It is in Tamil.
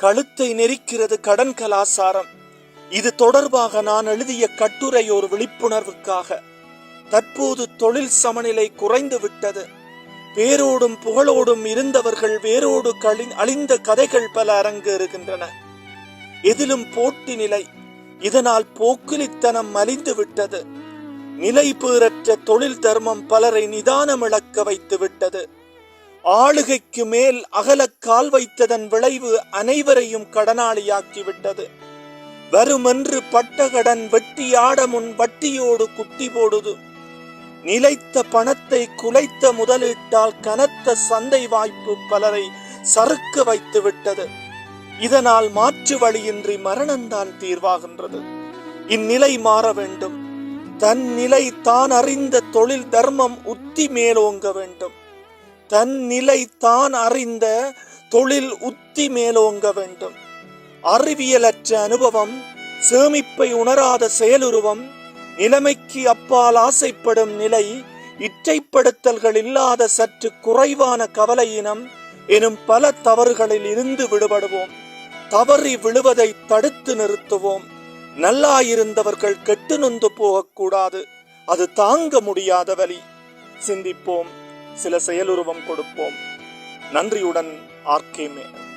கழுத்தை நெரிக்கிறது கடன் கலாசாரம். இது தொடர்பாக நான் எழுதிய கட்டுரை ஒரு விழிப்புணர்வுக்காக. தற்போது தொழில் சமநிலை குறைந்து விட்டது. பேரோடும் புகழோடும் இருந்தவர்கள் வேரோடு கழி அழிந்த கதைகள் பல அரங்கேறுகின்றன எதிலும் போட்டி நிலை. இதனால் போக்கிலித்தனம் மலிந்து விட்டது. நிலை பேரற்ற தொழில் தர்மம் பலரை நிதானம் இழக்க வைத்து விட்டது. ஆளுகைக்கு மேல் அகலக் கால் வைத்ததன் விளைவு அனைவரையும் கடனாளியாக்கிவிட்டது. வருமென்று வருமென்று பட்டகடன் வெட்டியாட முன் வட்டியோடு குட்டி போடுது. நிலைத்த பணத்தை குலைத்த முதலீட்டால் கனத்த சந்தை வாய்ப்பு பலரை சறுக்க வைத்து விட்டது இதனால் மாற்று வழியின்றி மரணம்தான் தீர்வாகின்றது. இந்நிலை மாற வேண்டும். தன் நிலை தான் அறிந்த தொழில் தர்மம் உத்தி மேலோங்க வேண்டும். தன் நிலை தான் அறிந்த தொழில் உத்தி மேலோங்க வேண்டும். அறிவியலற்ற அனுபவம் சேமிப்பை உணராத செயலுருவம் நிலைமைக்கு அப்பால் ஆசைப்படும் நிலை இச்சைப்படுத்தல்கள் இல்லாத சற்று குறைவான கவலையினம் எனும் பல தவறுகளில் இருந்து விடுபடுவோம். தவறி விழுவதை தடுத்து நிறுத்துவோம். நல்லாயிருந்தவர்கள் கெட்டு நொந்து போகக்கூடாது. அது தாங்க முடியாத வழி சிந்திப்போம். சில செயலுருவம் கொடுப்போம். நன்றியுடன் ஆர்கே மேனன்.